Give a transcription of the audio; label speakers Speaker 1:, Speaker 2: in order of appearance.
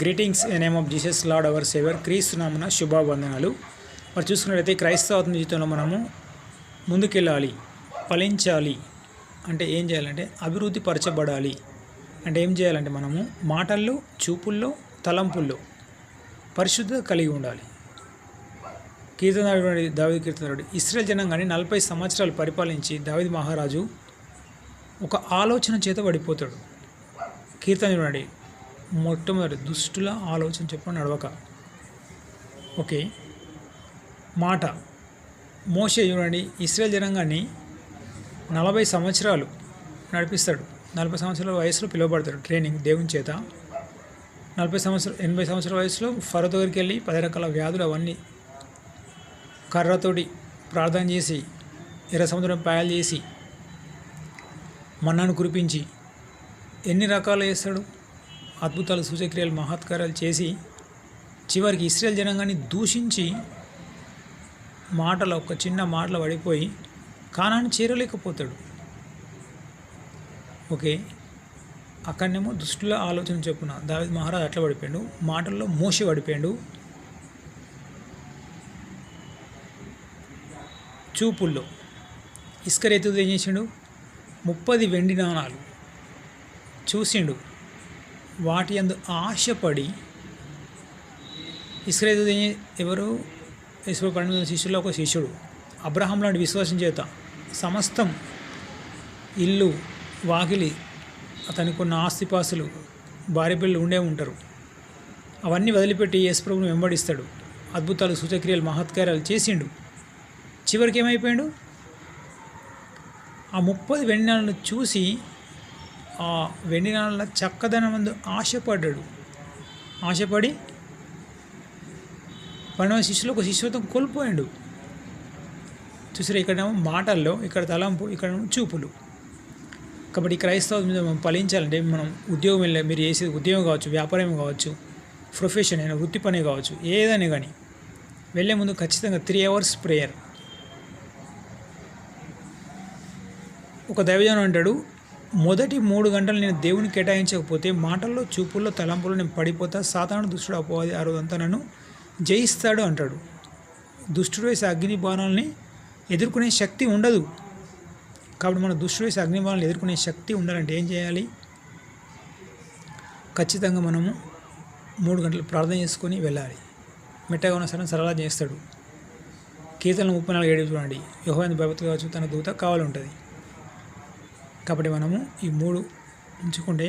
Speaker 1: Greetings in name of Jesus Lord our saviour క్రీస్తునామున శుభాబంధనాలు మరి చూసుకున్నట్లయితే క్రైస్తవ జీవితంలో మనము ముందుకెళ్ళాలి ఫలించాలి. అంటే ఏం చేయాలంటే అభివృద్ధి పరచబడాలి. అంటే ఏం చేయాలంటే మనము మాటల్లో చూపుల్లో తలంపుల్లో పరిశుద్ధత కలిగి ఉండాలి. కీర్తనాడు దావిది కీర్తనాడు ఇస్రాయల్ జనాంగాన్ని నలభై సంవత్సరాలు పరిపాలించి దావిది మహారాజు ఒక ఆలోచన చేత పడిపోతాడు. కీర్తన చూడండి మొట్టమొదటి దుష్టుల ఆలోచన చెప్పు నడవక. ఓకే. మాట. మోసే చూడండి ఇస్రాయల్ జనంగాన్ని నలభై సంవత్సరాలు నడిపిస్తాడు. నలభై సంవత్సరాల వయసులో పిలువబడతాడు ట్రైనింగ్ దేవుని చేత. నలభై సంవత్సరం ఎనభై సంవత్సరాల వయసులో ఫరో దగ్గరికి వెళ్ళి పది రకాల వ్యాధులు అవన్నీ కర్రతోటి ప్రార్థన చేసి ఎర్ర సముద్రం పాయాలు చేసి మన్నాను కురిపించి ఎన్ని రకాలు చేస్తాడు? అద్భుతాలు సూచక్రియలు మహత్కారాలు చేసి చివరికి ఇస్రాయల్ జనాంగాన్ని దూషించి మాటలు ఒక చిన్న మాటలు పడిపోయి కానాన్ని చేరలేకపోతాడు. ఓకే అక్కడనేమో దుష్టుల ఆలోచన చెప్పున దావేద్ మహారాజ్ అట్లా పడిపోయాడు మాటల్లో మోసి పడిపోయాడు. చూపుల్లో ఇసుక ఏం చేసిండు? ముప్పది వెండి నాణాలు చూసిండు. వాటి అందు ఆశపడి ఇసుక ఎవరు? ఈశ్వరు పన్నెండు శిష్యుల్లో ఒక శిష్యుడు. అబ్రహం లాంటి విశ్వాసం చేత సమస్తం ఇల్లు వాకిలి అతనికి ఉన్న ఆస్తిపాస్తులు భార్య పిల్లలు ఉండే ఉంటారు. అవన్నీ వదిలిపెట్టి యేసుప్రభుని వెంబడిస్తాడు. అద్భుతాలు సూచక్రియలు మహత్కార్యాలు చేసిండు. చివరికి ఏమైపోయాడు? ఆ ముప్పది వెండి చూసి ఆ వెండి చక్కదనమందు ఆశపడ్డాడు. ఆశపడి పన్నెండు శిష్యులు ఒక శిష్యత్వం కోల్పోయాడు. చూసారా ఇక్కడేమో మాటల్లో ఇక్కడ తలంపు ఇక్కడ చూపులు. కాబట్టి క్రైస్తవ మీద మనం ఫలించాలంటే మనం ఉద్యోగం వెళ్ళే మీరు చేసేది ఉద్యోగం కావచ్చు వ్యాపారం కావచ్చు ప్రొఫెషన్ అయినా వృత్తి పని కావచ్చు ఏదైనా కానీ వెళ్ళే ముందు ఖచ్చితంగా త్రీ అవర్స్ ప్రేయర్ ఒక దైవజనం అంటాడు మొదటి మూడు గంటలు నేను దేవుని కేటాయించకపోతే మాటల్లో చూపుల్లో తలంపుల్లో నేను పడిపోతా సాధారణ దుష్టుడు అపోవాది ఆ రోజంతా నన్ను జయిస్తాడు అంటాడు. దుష్టుడు వేసే అగ్ని బాణాలని ఎదుర్కొనే శక్తి ఉండదు. కాబట్టి మన దుష్టుడు వేసే అగ్ని బాణాలను ఎదుర్కొనే శక్తి ఉండాలంటే ఏం చేయాలి? ఖచ్చితంగా మనము మూడు గంటలు ప్రార్థన చేసుకొని వెళ్ళాలి. మెట్టగా ఉన్న సరే సరళ చేస్తాడు. కీర్తనలు ముప్పై నాలుగు ఏడు చూడండి. యోహోని భగవత్ కావచ్చు తన దూత కావాలంటుంది. కాబట్టి మనము ఈ మూడు ఉంచుకుంటే